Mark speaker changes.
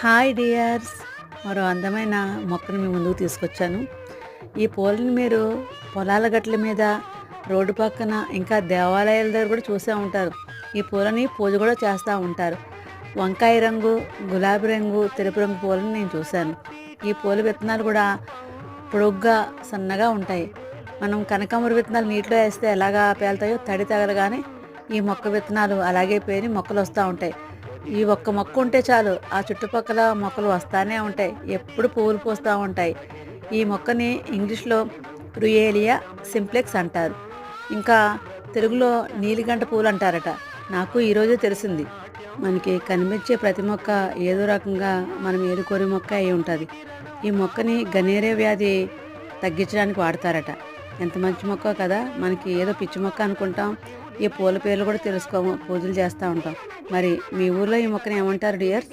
Speaker 1: Hi dears. మరో అందమైన మొక్కను మీ ముందుకు తీసుకొచ్చాను. ఈ పూలని మీరు పొలాల గట్ల మీద రోడ్డు పక్కన ఇంకా దేవాలయాల దగ్గర కూడా చూసే ఉంటారు. ఈ పూలని పూజ కూడా చేస్తూ ఉంటారు. వంకాయ రంగు గులాబీ రంగు తెలుపు రంగు పూలను నేను చూశాను. ఈ పూల విత్తనాలు కూడా పొడుగ్గా సన్నగా ఉంటాయి. మనం కనకాంబర విత్తనాలు నీటిలో వేస్తే ఎలాగా పేలుతాయో తడి తగలగానే ఈ మొక్క విత్తనాలు అలాగే పేరి మొక్కలు వస్తూ ఉంటాయి. ఈ ఒక్క మొక్క ఉంటే చాలు. ఆ చుట్టుపక్కల మొక్కలు వస్తానే ఉంటాయి. ఎప్పుడు పువ్వులు పూస్తూ ఉంటాయి. ఈ మొక్కని ఇంగ్లీష్లో రుయేలియా సింప్లెక్స్ అంటారు. ఇంకా తెలుగులో నీలిగంట పూలు అంటారట. నాకు ఈరోజే తెలిసింది. మనకి కనిపించే ప్రతి మొక్క ఏదో రకంగా మనం ఏరుకోరి మొక్క అయి ఉంటుంది. ఈ మొక్కని గనేరే వ్యాధి తగ్గించడానికి వాడతారట. ఎంత మంచి మొక్క కదా. మనకి ఏదో పిచ్చి మొక్క అనుకుంటాం. ఈ పూల పేర్లు కూడా తెలుసుకోము పూజలు చేస్తూ ఉంటాం. మరి మీ ఊర్లో ఈ మొక్కని ఏమంటారు డియర్